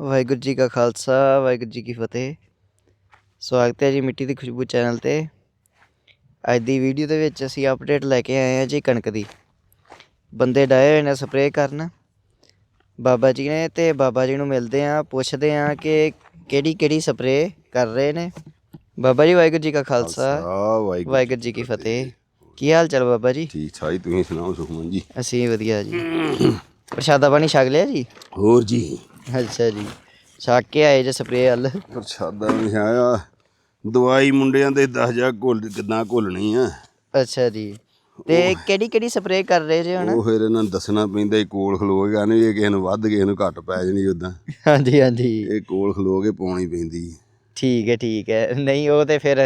ਵਾਹਿਗੁਰੂ ਜੀ ਕਾ ਖਾਲਸਾ ਵਾਹਿਗੁਰੂ ਜੀ ਕੀ ਫਤਿਹ। ਸਵਾਗਤ ਹੈ ਜੀ ਮਿੱਟੀ ਦੀ ਖੁਸ਼ਬੂ ਚੈਨਲ ਤੇ। ਅੱਜ ਦੀ ਵੀਡੀਓ ਦੇ ਵਿੱਚ ਅਸੀਂ ਅਪਡੇਟ ਲੈ ਕੇ ਆਏ ਹਾਂ ਜੀ ਕਣਕ ਦੀ। ਬੰਦੇ ਡਾਏ ਹੋਏ ਨੇ ਸਪਰੇਅ ਕਰਨ। ਬਾਬਾ ਜੀ ਨੇ ਤੇ ਬਾਬਾ ਜੀ ਨੂੰ ਮਿਲਦੇ ਆ ਪੁੱਛਦੇ ਆ ਕਿ ਕਿਹੜੀ ਕਿਹੜੀ ਸਪਰੇਅ ਕਰ ਰਹੇ ਨੇ। ਬਾਬਾ ਜੀ ਵਾਹਿਗੁਰੂ ਜੀ ਕਾ ਖਾਲਸਾ ਆ ਵਾਹਿਗੁਰੂ ਵਾਹਿਗੁਰੂ ਜੀ ਕੀ ਫਤਿਹ। ਕੀ ਹਾਲ ਚਾਲ ਬਾਬਾ ਜੀ? ਠੀਕ ਠਾਕ ਜੀ, ਤੁਸੀਂ ਸੁਣਾਓ ਸੁਖਮਨ ਜੀ? ਅਸੀਂ ਵਧੀਆ ਜੀ। ਪ੍ਰਸ਼ਾਦਾ ਪਾਣੀ ਛਕ ਲਿਆ ਜੀ? ਹੋਰ ਜੀ। ਅੱਛਾ ਜੀ। ਛਕ ਕੇ ਆਏ ਜੇ ਸਪਰੇਅ ਵੱਲ। ਪ੍ਰਸ਼ਾਦਾ ਵੀ ਆਇਆ ਦਵਾਈ ਮੁੰਡਿਆਂ ਦੇ 10 ਜਾ ਘੁੱਲ ਕਿਦਾਂ ਘੁੱਲਣੀ ਆ। ਅੱਛਾ ਜੀ। ਤੇ ਕਿਹੜੀ ਕਿਹੜੀ ਸਪਰੇਅ ਕਰ ਰਹੇ ਜੇ ਹੁਣ? ਉਹ ਫਿਰ ਇਹਨਾਂ ਨੂੰ ਦੱਸਣਾ ਪੈਂਦਾ ਇਹ ਕੋਲ ਖਲੋ ਗਿਆ ਨਹੀਂ ਇਹ ਕਿਸੇ ਨੂੰ ਵੱਧ ਕਿਸੇ ਨੂੰ ਘੱਟ ਪੈ ਜਾਣੀ ਉਦਾਂ। ਹਾਂਜੀ ਹਾਂਜੀ। ਇਹ ਕੋਲ ਖਲੋ ਕੇ ਪਾਉਣੀ ਪੈਂਦੀ। ਠੀਕ ਹੈ ਠੀਕ ਹੈ। ਨਹੀਂ ਉਹ ਤੇ ਫਿਰ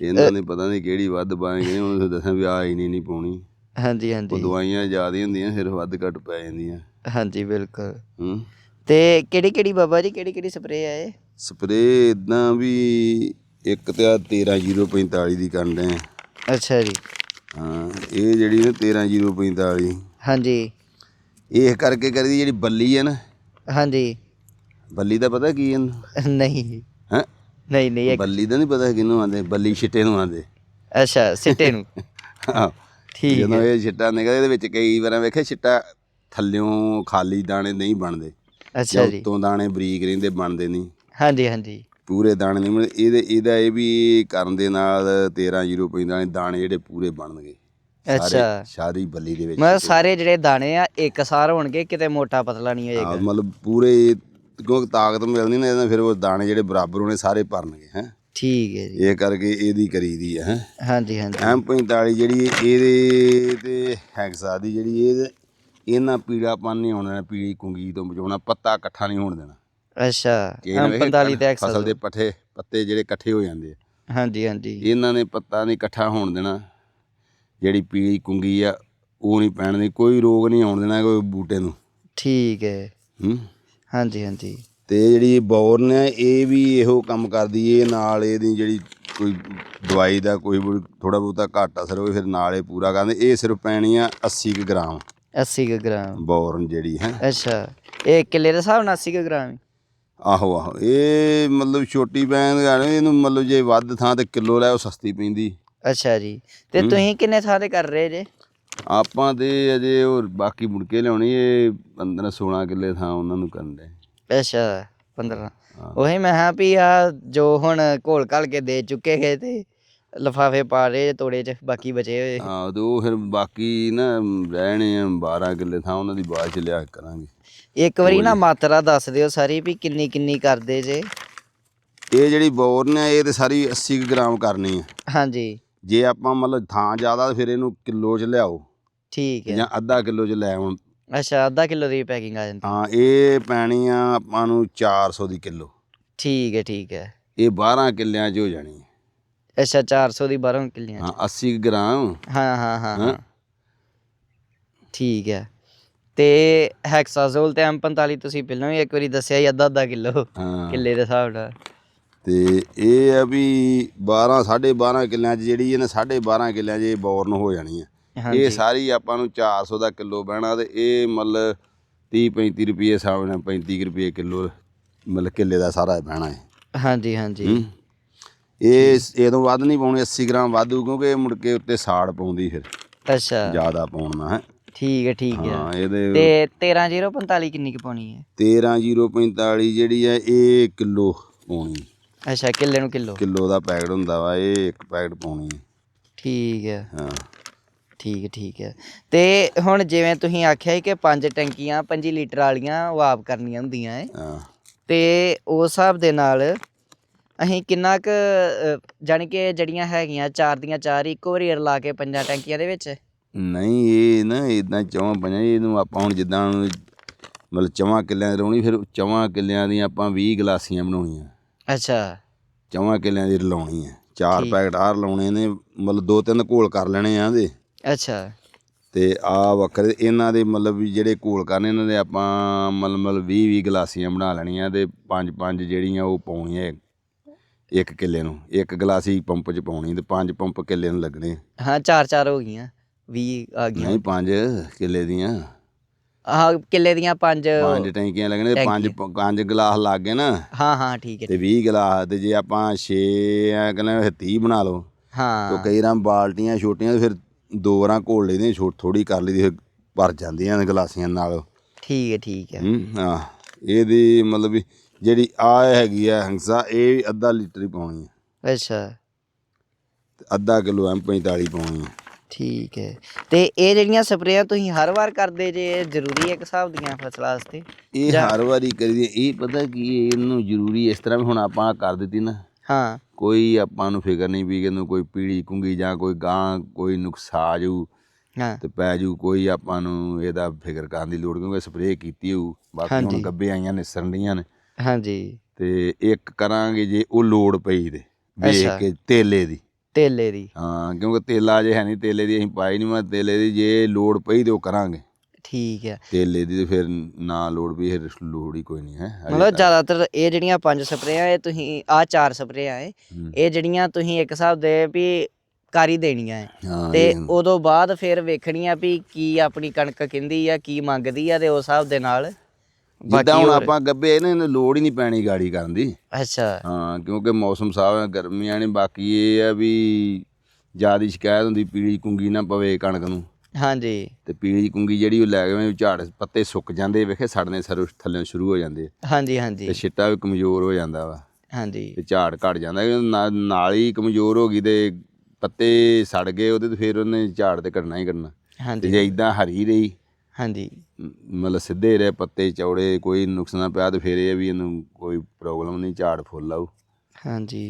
ਇਹਨਾਂ ਨੇ ਪਤਾ ਨਹੀਂ ਕਿਹੜੀ ਵੱਧ ਪਾਏਗੇ ਉਹਨੂੰ ਦੱਸਾਂ ਵੀ ਆ ਹੀ ਨਹੀਂ ਨਹੀਂ ਪਾਉਣੀ। ਹਾਂਜੀ ਉਹ ਹਾਂਜੀ ਦਵਾਈਆਂ ਜ਼ਿਆਦਾ ਹੁੰਦੀਆਂ ਫਿਰ ਵੱਧ ਘੱਟ ਪੈ ਜਾਂਦੀਆਂ। ਹਾਂਜੀ ਬਿਲਕੁਲ। ਹੂੰ। ਤੇ ਕਿਹੜੀ ਕਿਹੜੀ ਬਾਬਾ ਜੀ ਕਿਹੜੀ ਕਿਹੜੀ ਸਪਰੇਅ ਹੈ ਇਹ? ਸਪਰੇ ਇਦਾਂ ਵੀ ਇੱਕ ਤੇ ਆ 13045 ਦੀ ਕਰਦੇ ਆ। ਅੱਛਾ ਜੀ। ਹਾਂ ਇਹ ਜਿਹੜੀ ਨਾ 13045 ਹਾਂਜੀ। ਇਹ ਕਰਕੇ ਕਰੀ ਜਿਹੜੀ ਬੱਲੀ ਹੈ ਨਾ। ਹਾਂਜੀ। ਬੱਲੀ ਦਾ ਪਤਾ ਕੀ ਹੈ ਨਹੀਂ। ਹੈ? ਨਹੀਂ ਨਹੀਂ ਬੱਲੀ ਦਾ ਨਹੀਂ ਪਤਾ ਕਿਹਨੂੰ ਆਂਦੇ ਬੱਲੀ ਛਿੱਟੇ ਨੂੰ ਆਂਦੇ। ਅੱਛਾ ਸਿੱਟੇ ਨੂੰ। ਠੀਕ ਜਦੋਂ ਇਹ ਛਿੱਟਾ ਨਿਕਲਦਾ ਇਹਦੇ ਵਿੱਚ ਕਈ ਵਾਰਾਂ ਵੇਖਿਆ ਛਿੱਟਾ ਥੱਲਿਓਂ ਖਾਲੀ ਦਾਣੇ ਨਹੀਂ ਬਣਦੇ। ਅੱਛਾ ਜਾਂ ਉੱਤੋਂ ਦਾਣੇ ਬਰੀਕ ਰਹਿੰਦੇ ਬਣਦੇ ਨਹੀਂ। ਹਾਂਜੀ ਹਾਂਜੀ। ਪੂਰੇ ਦਾਣੇ ਨਹੀਂ ਬਣਦੇ। ਇਹਦੇ ਇਹਦਾ ਇਹ ਵੀ ਕਰਨ ਦੇ ਨਾਲ 13045 ਦਾਣੇ ਜਿਹੜੇ ਪੂਰੇ ਬਣਨਗੇ। ਅੱਛਾ। ਸਾਰੀ ਬੱਲੀ ਦੇ ਵਿੱਚ ਮਤਲਬ ਸਾਰੇ ਜਿਹੜੇ ਦਾਣੇ ਆ ਇੱਕ ਸਾਰ ਹੋਣਗੇ ਕਿਤੇ ਮੋਟਾ ਪਤਲਾ ਨਹੀਂ ਹੋਏਗਾ? ਹਾਂ, ਮਤਲਬ ਪੂਰੇ ਕਿਉਂਕਿ ਤਾਕਤ ਮਿਲਣੀ ਨਾ ਇਹਦਾ ਫਿਰ ਉਹ ਦਾਣੇ ਜਿਹੜੇ ਬਰਾਬਰ ਹੋਣੇ ਸਾਰੇ ਭਰਨਗੇ ਹੈ। ਠੀਕ ਹੈ ਜੀ। ਇਹ ਕਰਕੇ ਇਹਦੀ ਕਰੀਦੀ ਹੈ ਹੈਂ। ਹਾਂਜੀ ਹਾਂਜੀ। ਐਮ 45 ਜਿਹੜੀ ਇਹਦੇ ਤੇ ਹੈਕਸਾ ਦੀ ਜਿਹੜੀ ਇਹ ਇਹਨਾਂ ਪੀੜਾਪਨ ਨਹੀਂ ਹੋਣਾ ਪੀਲੀ ਕੁੰਗੀ ਤੋਂ ਬਚਾਉਣਾ ਪੱਤਾ ਇਕੱਠਾ ਨਹੀਂ ਹੋਣ ਦੇਣਾ। ਅੱਛਾ ਕਿ ਇਹਨਾਂ ਵੇਖੇ 45 ਤੇ ਫਸਲ ਦੇ ਪੱਠੇ ਪੱਤੇ ਜਿਹੜੇ ਇਕੱਠੇ ਹੋ ਜਾਂਦੇ ਆ। ਹਾਂਜੀ ਹਾਂਜੀ। ਇਹਨਾਂ ਨੇ ਪੱਤਾ ਨਹੀਂ ਇਕੱਠਾ ਹੋਣ ਦੇਣਾ ਜਿਹੜੀ ਪੀਲੀ ਕੁੰਗੀ ਆ ਉਹ ਨਹੀਂ ਪੈਣ ਦੀ ਕੋਈ ਰੋਗ ਨਹੀਂ ਆਉਣ ਦੇਣਾ ਕੋਈ ਬੂਟੇ ਨੂੰ। ਠੀਕ ਹੈ। ਹੂੰ? ਹਾਂਜੀ ਹਾਂਜੀ। ਤੇ ਜਿਹੜੀ ਬੌਰਨ ਹੈ ਇਹ ਵੀ ਇਹੋ ਕੰਮ ਕਰਦੀ ਏ ਨਾਲ ਇਹਦੀ ਜਿਹੜੀ ਕੋਈ ਦਵਾਈ ਦਾ ਕੋਈ ਥੋੜਾ ਬਹੁਤਾ ਘੱਟ ਅਸਰ ਹੋਵੇ ਫਿਰ ਨਾਲ ਇਹ ਪੂਰਾ ਕਰਦੇ ਇਹ ਸਿਰਫ ਪੈਣੀ ਆ 80 ਕੁ ਗ੍ਰਾਮ। 80 ਕੁ ਗ੍ਰਾਮ। ਬੌਰਨ ਜਿਹੜੀ ਹੈ। ਅੱਛਾ ਇਹ ਕਿੱਲੇ ਦੇ ਹਿਸਾਬ ਨਾਲ 80 ਕੁ ਗ੍ਰਾਮ ਹੀ? ਆਹੋ ਆਹੋ ਇਹ ਮਤਲਬ ਛੋਟੀ ਬੈਂਦ ਗਾਣੇ ਇਹਨੂੰ ਮਤਲਬ ਜੇ ਵੱਧ ਥਾਂ ਤੇ ਕਿਲੋ ਲੈ ਉਹ ਸਸਤੀ ਪੈਂਦੀ। ਅੱਛਾ ਜੀ। ਤੇ ਤੁਸੀਂ ਕਿੰਨੇ ਥਾਂ ਤੇ ਕਰ ਰਹੇ ਜੇ? ਆਪਾਂ ਤੇ ਅਜੇ ਹੋਰ ਬਾਕੀ ਮੁੜ ਕੇ ਲਿਆਉਣੀ ਇਹ 15 16 ਕਿੱਲੇ ਥਾਂ ਉਹਨਾਂ ਨੂੰ ਕਰਨ ਦੇ। ਅੱਛਾ 15 ਉਹੀ ਮੈਂ ਹਾਂ ਵੀ ਆ ਜੋ ਹੁਣ ਘੋਲ ਘਾਲ ਕੇ ਦੇ ਚੁੱਕੇ ਗਏ ਤੇ ਲਫਾਫੇ ਪਾ ਰਹੇ ਤੋੜੇ ਚ ਬਾਕੀ ਬਚੇ ਹੋਏ। ਆ ਤੇ ਉਹ ਫਿਰ ਬਾਕੀ ਨਾ ਰਹਿਣੇ ਆ 12 ਕਿੱਲੇ ਥਾਂ ਉਹਨਾਂ ਦੀ ਬਾਅਦ ਚ ਲਿਆ ਕਰਾਂਗੇ। ਇੱਕ ਵਾਰੀ ਨਾ ਮਾਤਰਾ ਦੱਸ ਦਿਓ ਸਾਰੀ ਵੀ ਕਿੰਨੀ ਕਿੰਨੀ ਕਰਦੇ ਜੇ। ਇਹ ਜਿਹੜੀ ਬੌਰਨ ਹੈ ਇਹ ਤੇ ਸਾਰੀ 80 ਕੁ ਗ੍ਰਾਮ ਕਰਨੀ ਹੈ ਹਾਂਜੀ। ਜੇ ਆਪਾਂ ਮਤਲਬ ਥਾਂ ਜ਼ਿਆਦਾ ਤਾਂ ਫਿਰ ਇਹਨੂੰ ਕਿਲੋ ਚ ਲਿਆਓ। ਠੀਕ ਹੈ। ਜਾਂ ਅੱਧਾ ਕਿਲੋ ਚ ਲੈ ਆਉਣ। ਅੱਛਾ ਅੱਧਾ ਕਿਲੋ ਦੀ ਪੈਕਿੰਗ ਆ ਜਾਂਦੀ। ਹਾਂ ਇਹ ਪੈਣੀ ਆ ਆਪਾਂ ਨੂੰ 400 ਦੀ ਕਿਲੋ। ਠੀਕ ਹੈ ਠੀਕ ਹੈ। ਇਹ 12 ਕਿੱਲਿਆਂ ਚ ਹੋ ਜਾਣੀ ਹੈ। ਅੱਛਾ 400 ਦੀ 12 ਕਿੱਲੀਆਂ ਹਾਂ 80 ਕੁ ਗ੍ਰਾਮ। ਹਾਂ ਹਾਂ ਹਾਂ ਹਾਂ। ਹਾਂ। ਠੀਕ ਹੈ। ਤੇ ਹੈਕਸਾਜ਼ੋਲ ਤੇ M45 ਤੁਸੀਂ ਪਹਿਲਾਂ ਵੀ ਇੱਕ ਵਾਰੀ ਦੱਸਿਆ ਸੀ ਅੱਧਾ ਅੱਧਾ ਕਿਲੋ ਹਾਂ। ਕਿੱਲੇ ਦੇ ਹਿਸਾਬ ਨਾਲ। ਤੇ ਇਹ ਆ ਵੀ 12 12.5 ਕਿੱਲਿਆਂ ਚ ਜਿਹੜੀ ਇਹਨੇ 12.5 ਕਿੱਲਿਆਂ 'ਚ ਇਹ ਬੌਰਨ ਹੋ ਜਾਣੀ ਹੈ ਹਾਂਜੀ। ਇਹ ਸਾਰੀ ਆਪਾਂ ਨੂੰ 400 ਦਾ ਕਿਲੋ ਬਹਿਣਾ ਤੇ ਇਹ ਮਤਲਬ 30 35 ਰੁਪਏ ਹਿਸਾਬ ਨਾਲ 35 ਕੁ ਰੁਪਏ ਕਿਲੋ ਮਤਲਬ ਕਿੱਲੇ ਦਾ ਸਾਰਾ ਬਹਿਣਾ ਹੈ। ਹਾਂਜੀ ਹਾਂਜੀ। ਹੂੰ। ਇਹ ਇਹ ਤੋਂ ਵੱਧ ਨਹੀਂ ਪਾਉਣੀ 80 ਗ੍ਰਾਮ ਵਾਧੂ ਕਿਉਂਕਿ ਇਹ ਮੁੜ ਕੇ ਉੱਤੇ ਸਾੜ ਪਾਉਂਦੀ ਫਿਰ। ਅੱਛਾ। ਜ਼ਿਆਦਾ ਪਾਉਣਾ ਹੈ। ਠੀਕ ਹੈ ਠੀਕ ਹੈ। ਹਾਂ ਇਹਦੇ ਤੇ 13045 ਕਿੰਨੀ ਕੁ ਪਾਉਣੀ ਹੈ? 13045 ਜਿਹੜੀ ਹੈ ਇਹ ਕਿਲੋ ਪਾਉਣੀ ਅੱਛਾ ਕਿੱਲੇ ਨੂੰ ਕਿਲੋ। ਕਿਲੋ ਦਾ ਪੈਕਟ ਹੁੰਦਾ ਵਾ ਇਹ ਇੱਕ ਪੈਕਟ ਪਾਉਣੀ ਹੈ। ਠੀਕ ਹੈ। ਹਾਂ। ਠੀਕ ਠੀਕ ਹੈ। ਤੇ ਹੁਣ ਜਿਵੇਂ ਤੁਸੀਂ ਆਖਿਆ ਕਿ ਪੰਜ ਟੈਂਕੀਆਂ 5 ਲੀਟਰ ਵਾਲੀਆਂ ਵਾਪ ਕਰਨੀਆਂ ਹੁੰਦੀਆਂ ਹੈ ਹਾਂ। ਤੇ ਉਸ ਹਿਸਾਬ ਦੇ ਨਾਲ ਅਸੀਂ ਕਿੰਨਾ ਕੁ ਜਾਣੀ ਕਿ ਜਿਹੜੀਆਂ ਹੈਗੀਆਂ ਚਾਰ ਦੀਆਂ ਚਾਰ ਇੱਕੋ ਵਾਰੀ ਰਲਾ ਕੇ ਪੰਜਾਂ ਟੈਂਕੀਆਂ ਦੇ ਵਿੱਚ? ਨਹੀਂ ਇਹ ਨਾ ਇਦਾਂ ਚੌਂ ਪੰਜਾਂ ਇਹਨੂੰ ਆਪਾਂ ਹੁਣ ਜਿੱਦਾਂ ਮਤਲਬ ਚਵਾਂ ਕਿੱਲਿਆਂ ਦੀ ਲਾਉਣੀ ਫਿਰ ਚਵਾਂ ਕਿੱਲਿਆਂ ਦੀਆਂ ਆਪਾਂ 20 ਗਲਾਸੀਆਂ ਬਣਾਉਣੀਆਂ। ਅੱਛਾ। ਚਵਾਂ ਕਿੱਲਿਆਂ ਦੀ ਰਲਾਉਣੀ ਹੈ ਚਾਰ। ਪੈਕਟ ਆਹ ਲਾਉਣੇ ਨੇ ਮਤਲਬ ਦੋ ਤਿੰਨ ਘੋਲ ਕਰ ਲੈਣੇ ਆ ਇਹਦੇ। ਅੱਛਾ। ਤੇ ਆ ਵੱਖਰੇ ਇਹਨਾਂ ਦੇ ਮਤਲਬ ਵੀ ਜਿਹੜੇ ਘੋਲ ਕਰਨੇ ਇਹਨਾਂ ਦੇ ਆਪਾਂ ਮਤਲਬ 20 20 ਗਲਾਸੀਆਂ ਬਣਾ ਲੈਣੀਆਂ ਤੇ ਪੰਜ ਪੰਜ ਜਿਹੜੀਆਂ ਉਹ ਪਾਉਣੀਆਂ ਇੱਕ ਕਿੱਲੇ ਨੂੰ ਇੱਕ ਗਲਾਸੀ ਪੰਪ 'ਚ ਪਾਉਣੀ ਤੇ ਪੰਜ ਪੰਪ ਕਿੱਲੇ ਨੂੰ ਲੱਗਣੇ। ਹਾਂ ਚਾਰ ਚਾਰ ਹੋ ਗਈਆਂ 20 ਆ ਗਈਆਂ। ਨਹੀਂ ਪੰਜ ਕਿੱਲੇ ਦੀਆਂ। ਆਹ ਕਿੱਲੇ ਦੀਆਂ ਪੰਜ ਪੰਜ ਟੈਂਕੀਆਂ ਲੱਗਣੇ ਤੇ ਪੰਜ ਪੰਜ ਗਲਾਸ ਲੱਗ ਗਏ ਨਾ। ਹਾਂ ਹਾਂ ਠੀਕ ਹੈ। ਤੇ 20 ਗਲਾਸ ਤੇ ਜੇ ਆਪਾਂ 6 ਆ ਕਹਿੰਦੇ 30 ਬਣਾ ਲਓ। ਤੇ ਹਾਂ ਕਈ ਰਾਂ ਬਾਲਟੀਆਂ ਛੋਟੀਆਂ ਤੇ ਫਿਰ ਦੋ ਵਾਰਾਂ ਘੋਲ ਲਈਦੀਆਂ ਛੋਟ ਥੋੜੀ ਕਰ ਲਈਦੀ ਫਿਰ ਭਰ ਜਾਂਦੀਆਂ ਨੇ ਗਲਾਸੀਆਂ ਨਾਲ। ਠੀਕ ਹੈ ਠੀਕ ਹੈ। ਹੂੰ ਹਾਂ ਇਹਦੀ ਮਤਲਬ ਵੀ ਜਿਹੜੀ ਆ ਹੈਗੀ ਆ ਹੰਸਾ ਇਹ ਵੀ ਅੱਧਾ ਲੀਟਰ ਹੀ ਪਾਉਣੀ ਹੈ ਅੱਛਾ। ਤੇ ਅੱਧਾ ਕਿਲੋ ਐਮ 45 ਪਾਉਣੀ ਹੈ ਠੀਕ ਹੈ। ਤੇ ਇਹ ਜਿਹੜੀਆਂ ਸਪਰੇਆਂ ਤੁਸੀਂ ਹਰ ਵਾਰ ਕਰਦੇ ਜੇ ਇਹ ਜ਼ਰੂਰੀ ਹੈ ਇੱਕ ਹਿਸਾਬ ਦੀਆਂ ਫਸਲਾਂ ਵਾਸਤੇ? ਇਹ ਹਰ ਵਾਰੀ ਕਰੀਦੀ ਇਹ ਪਤਾ ਕੀ ਹੈ, ਇਹਨੂੰ ਜ਼ਰੂਰੀ ਇਸ ਤਰ੍ਹਾਂ ਵੀ ਹੁਣ ਆਪਾਂ ਕਰ ਦਿੱਤੀ ਨਾ। ਹਾਂ। ਕੋਈ ਆਪਾਂ ਨੂੰ ਫਿਕਰ ਨਹੀਂ ਵੀ ਇਹਨੂੰ ਕੋਈ ਪੀੜੀ ਕੁੰਗੀ ਜਾਂ ਕੋਈ ਗਾਂ ਕੋਈ ਨੁਕਸਾ ਜੂ ਹਾਂ। ਤੇ ਪੈ ਜੂ ਕੋਈ ਆਪਾਂ ਨੂੰ ਇਹਦਾ ਫਿਕਰ ਕਰਨ ਦੀ ਲੋੜ ਕਿਉਂਕਿ ਸਪਰੇਅ ਕੀਤੀ ਹੋਊ। ਬਾਕੀ ਹੁਣ ਹਾਂਜੀ। ਗੱਬੇ ਆਈਆਂ ਨੇ ਡੀਆਂ ਨੇ। ਹਾਂਜੀ। ਤੇ ਇੱਕ ਕਰਾਂਗੇ ਜੇ ਉਹ ਲੋੜ ਪਈ ਤੇ ਵੇਖ ਅੱਛਾ। ਕੇ ਤੇਲੇ ਦੀ। ਤੇਲੇ ਦੀ। ਹਾਂ ਕਿਉਂਕਿ ਤੇਲਾ ਜੇ ਹੈ ਨਹੀਂ ਤੇਲੇ ਦੀ ਅਸੀਂ ਪਾਈ ਨਹੀਂ ਮੈਂ ਤੇਲੇ ਦੀ ਜੇ ਲੋੜ ਪਈ ਤੇ ਉਹ ਕਰਾਂਗੇ। ਠੀਕ ਹੈ। ਤੇਲੇ ਦੀ ਤੇ ਫਿਰ ਨਾ ਲੋੜ ਵੀ ਫਿਰ ਲੋੜ ਹੀ ਕੋਈ ਨਹੀਂ ਹੈ। ਮਤਲਬ। ਜ਼ਿਆਦਾਤਰ ਇਹ ਜਿਹੜੀਆਂ ਪੰਜ ਸਪਰੇਆਂ ਇਹ ਤੁਸੀਂ ਆ ਚਾਰ ਸਪਰੇਆਂ ਹੈ। ਹੂੰ। ਇਹ ਜਿਹੜੀਆਂ ਤੁਸੀਂ ਇੱਕ ਹਿਸਾਬ ਦੇ ਵੀ ਕਾਰੀ ਦੇਣੀਆਂ ਹੈ। ਹਾਂ ਤੇ ਉਦੋਂ ਬਾਅਦ ਫਿਰ ਵੇਖਣੀਆਂ ਵੀ ਕੀ ਆਪਣੀ ਕਣਕ ਕਹਿੰਦੀ ਆ ਕੀ ਮੰਗਦੀ ਆ ਤੇ ਉਸ ਹਿਸਾਬ ਦੇ ਨਾਲ ਜਿੱਦਾਂ ਹੁਣ ਆਪਾਂ ਗੱਬੇ ਇਹਨਾਂ ਨੂੰ ਲੋੜ ਹੀ ਨਹੀਂ ਪੈਣੀ ਗਾੜੀ ਕਰਨ ਦੀ। ਅੱਛਾ। ਹਾਂ ਕਿਉਂਕਿ ਮੌਸਮ ਸਾਫ਼ ਹੈ ਗਰਮੀਆਂ ਨੇ ਬਾਕੀ ਇਹ ਆ ਵੀ ਜ਼ਿਆਦਾ ਸ਼ਿਕਾਇਤ ਹੁੰਦੀ ਪੀਲੀ ਕੁੰਗੀ ਨਾ ਪਵੇ ਕਣਕ ਨੂੰ। ਹਾਂਜੀ। ਤੇ ਪੀਲੀ ਕੁੰਗੀ ਜਿਹੜੀ ਉਹ ਲੈ ਗਏ ਝਾੜ ਪੱਤੇ ਸੁੱਕ ਜਾਂਦੇ ਵੇਖੇ ਸੜਨੇ ਸਰ ਥੱਲੇ ਸ਼ੁਰੂ ਹੋ ਜਾਂਦੇ ਆ। ਹਾਂਜੀ ਤੇ ਹਾਂਜੀ ਛਿੱਟਾ ਵੀ ਕਮਜ਼ੋਰ ਹੋ ਜਾਂਦਾ ਵਾ। ਹਾਂਜੀ। ਤੇ ਝਾੜ ਘਟ ਜਾਂਦਾ ਨਾਲ ਹੀ ਕਮਜ਼ੋਰ ਹੋ ਗਈ ਤੇ ਪੱਤੇ ਸੜ ਗਏ ਉਹਦੇ ਤੇ ਫਿਰ ਉਹਨੇ ਝਾੜ ਤੇ ਘਟਣਾ ਹੀ ਤੇ ਹਾਂਜੀ। ਜੇ ਇਦਾਂ ਹਰੀ ਰਹੀ ਹਾਂਜੀ। ਮਤਲਬ ਸਿੱਧੇ ਰਹੇ ਪੱਤੇ ਚੌੜੇ ਕੋਈ ਨੁਕਸ ਨਾ ਪਿਆ ਤੇ ਫਿਰ ਇਹ ਵੀ ਇਹਨੂੰ ਕੋਈ ਪ੍ਰੋਬਲਮ ਨਹੀਂ ਝਾੜ ਫੁੱਲ ਆਊ। ਹਾਂਜੀ।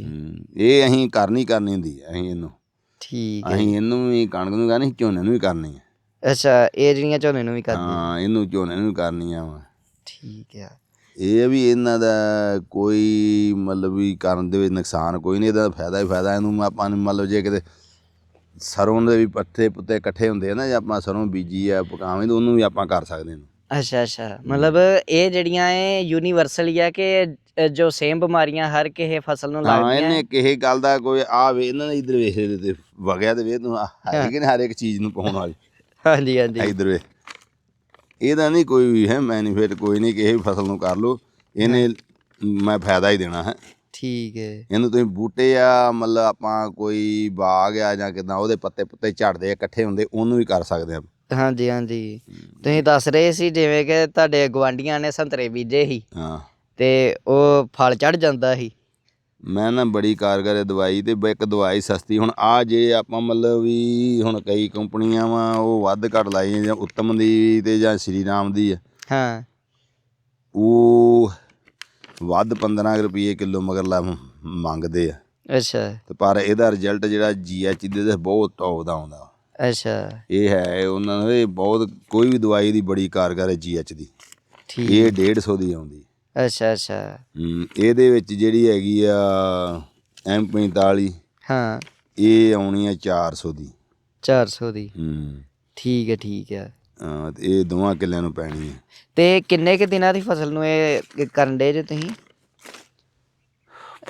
ਇਹ ਅਸੀਂ ਕਰਨੀ ਕਰਨੀ ਹੁੰਦੀ ਹੈ ਅਸੀਂ ਇਹਨੂੰ। ਠੀਕ ਹੈ ਅਸੀਂ ਇਹਨੂੰ ਵੀ ਕਣਕ ਨੂੰ ਕਰਨੀ ਝੋਨੇ ਨੂੰ ਵੀ ਕਰਨੀ ਹੈ ਅੱਛਾ ਇਹ ਜਿਹੜੀਆਂ ਝੋਨੇ ਨੂੰ ਵੀ ਕਰਦੇ ਹਾਂ ਇਹਨੂੰ ਝੋਨੇ ਨੂੰ ਵੀ ਕਰਨੀ ਆ ਵਾ। ਠੀਕ ਆ। ਇਹ ਵੀ ਇਹਨਾਂ ਦਾ ਕੋਈ ਮਤਲਬ ਵੀ ਕਰਨ ਦੇ ਵਿੱਚ ਨੁਕਸਾਨ ਕੋਈ ਨਹੀਂ ਇਹਦਾ ਫਾਇਦਾ ਹੀ ਫਾਇਦਾ ਇਹਨੂੰ ਆਪਾਂ ਨੂੰ ਮਤਲਬ ਜੇ ਕਿਤੇ ਸਰੋਂ ਦੇ ਵੀ ਪੱਤੇ ਪੁੱਤੇ ਇਕੱਠੇ ਹੁੰਦੇ ਆ ਨਾ ਜੇ ਆਪਾਂ ਸਰੋਂ ਬੀਜੀ ਆ ਪਕਾਵੇਂ ਤਾਂ ਉਹਨੂੰ ਵੀ ਆਪਾਂ ਕਰ ਸਕਦੇ ਹਾਂ। ਅੱਛਾ ਅੱਛਾ। ਮਤਲਬ ਇਹ ਜਿਹੜੀਆਂ ਇਹ ਯੂਨੀਵਰਸਲ ਹੀ ਆ ਕਿ ਜੋ ਸੇਮ ਬਿਮਾਰੀਆਂ ਹਰ ਕਿਸੇ ਫਸਲ ਨੂੰ ਹਾਂ ਲੱਗਦੀਆਂ? ਇਹਨੇ ਕਿਸੇ ਗੱਲ ਦਾ ਕੋਈ ਆ ਵੇ ਇਹਨਾਂ ਨੇ ਇਧਰ ਵੇਖ ਇਹਦੇ ਤੇ ਵਗਿਆ ਤੇ ਵੇ ਤੂੰ ਹੈ। ਕਿ ਹਰ ਇੱਕ ਚੀਜ਼ ਨੂੰ ਪਾਉਣ ਵਾਲੀ। ਹਾਂਜੀ ਹਾਂਜੀ। ਇਧਰ ਵੇ ਇਹਦਾ ਨਹੀਂ ਕੋਈ ਵੀ ਹੈ ਮੈਨੀਫਿਟ ਕੋਈ ਨਹੀਂ ਕਿਸੇ ਵੀ ਫਸਲ ਨੂੰ ਕਰ ਲੋ ਇਹਨੇ ਮੈਂ ਫਾਇਦਾ ਹੀ ਦੇਣਾ ਹੈ। ਠੀਕ ਹੈ। ਇਹਨੂੰ ਤੁਸੀਂ ਬੂਟੇ ਆ ਮਤਲਬ ਆਪਾਂ ਕੋਈ ਬਾਗ ਆ ਜਾਂ ਕਿਦਾਂ ਉਹਦੇ ਪੱਤੇ ਪੁੱਤੇ ਝੜਦੇ ਆ, ਇਕੱਠੇ ਹੁੰਦੇ ਉਹਨੂੰ ਵੀ ਕਰ ਸਕਦੇ ਆ ਹਾਂਜੀ ਹਾਂਜੀ। ਤੁਸੀਂ ਦੱਸ ਰਹੇ ਸੀ ਜਿਵੇਂ ਕਿ ਤੁਹਾਡੇ ਗਵਾਂਡੀਆਂ ਨੇ ਸੰਤਰੇ ਬੀਜੇ ਸੀ ਹਾਂ। ਤੇ ਉਹ ਫਲ ਚੜ ਜਾਂਦਾ ਸੀ। ਮੈਂ ਨਾ ਬੜੀ ਕਾਰਗਰ ਹੈ ਦਵਾਈ ਤੇ ਇੱਕ ਦਵਾਈ ਸਸਤੀ ਹੁਣ ਆ ਜੇ ਆਪਾਂ ਮਤਲਬ ਵੀ ਹੁਣ ਕਈ ਕੰਪਨੀਆਂ ਵਾ ਉਹ ਵੱਧ ਘੱਟ ਲਾਈ ਜਾਂ ਉੱਤਮ ਦੀ ਤੇ ਜਾਂ ਸ਼੍ਰੀ ਰਾਮ ਦੀ ਆ। ਹਾਂ। ਉਹ ਵੱਧ 15 ਰੁਪਏ ਕਿਲੋ ਮਗਰ ਲਾ ਮੰਗਦੇ ਆ। ਅੱਛਾ। ਤੇ ਪਰ ਇਹਦਾ ਰਿਜ਼ਲਟ ਜਿਹੜਾ ਜੀਐਚ ਦੇ ਤੇ ਬਹੁਤ ਟੌਪ ਦਾ ਆਉਂਦਾ। ਅੱਛਾ। ਇਹ ਹੈ ਉਹਨਾਂ ਨੂੰ ਇਹ ਬਹੁਤ ਕੋਈ ਵੀ ਦਵਾਈ ਦੀ ਬੜੀ ਕਾਰਗਰ ਹੈ ਜੀਐਚ ਦੀ। ਠੀਕ। ਇਹ 150 ਦੀ ਆਉਂਦੀ। ਅੱਛਾ ਅੱਛਾ। ਇਹਦੇ ਵਿੱਚ ਜਿਹੜੀ ਹੈਗੀ ਆ M45 ਹਾਂ। ਇਹ ਆਉਣੀ ਆ 400 ਦੀ। 400 ਦੀ। ਹਮ, ਠੀਕ ਹੈ ਠੀਕ ਹੈ। ਹਾਂ, ਤੇ ਇਹ ਦੋਵਾਂ ਕਿੱਲਿਆਂ ਨੂੰ ਪੈਣੀ ਹੈ। ਤੇ ਕਿੰਨੇ ਕੁ ਦਿਨਾਂ ਦੀ ਫਸਲ ਨੂੰ ਇਹ ਕਰਨ ਦੇ ਜੇ ਤੁਸੀਂ?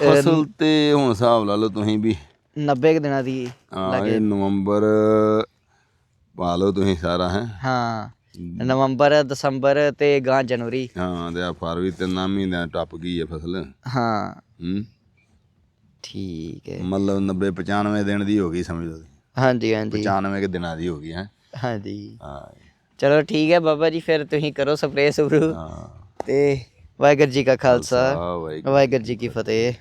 ਫਸਲ ਤੇ ਹੁਣ ਹਿਸਾਬ ਲਾ ਲਓ ਤੁਸੀਂ ਵੀ। 90 ਕੁ ਦਿਨਾਂ ਦੀ ਹਾਂ ਇਹ ਨਵੰਬਰ ਪਾ ਲਓ ਤੁਸੀਂ ਸਾਰਾ ਹੈ। ਹਾਂ ਨਵੰਬਰ ਦਸੰਬਰ ਤੇ ਗਾਂ ਜਨਵਰੀ। ਹਾਂ ਤੇ ਆ ਫਰਵਰੀ ਤਿੰਨਾਂ ਮਹੀਨਿਆਂ ਟੱਪ ਗਈ ਹੈ ਫਸਲ। ਹਾਂ। ਹੂੰ। ਠੀਕ ਹੈ। ਮਤਲਬ 90 95 ਦਿਨ ਦੀ ਹੋ ਗਈ ਸਮਝ ਲਓ ਹਾਂਜੀ ਹਾਂਜੀ। 95 ਕੇ ਦਿਨਾਂ ਦੀ ਹੋ ਗਈ ਹੈ। ਹਾਂਜੀ। ਹਾਂ। ਚਲੋ ਠੀਕ ਹੈ ਬਾਬਾ ਜੀ ਫਿਰ ਤੁਸੀਂ ਕਰੋ ਸਪਰੇਅ ਸਪਰੂ। ਹਾਂ। ਤੇ ਵਾਹਿਗੁਰੂ ਜੀ ਕਾ ਖਾਲਸਾ ਵਾਹਿਗੁਰੂ ਜੀ ਕੀ ਫਤਿਹ।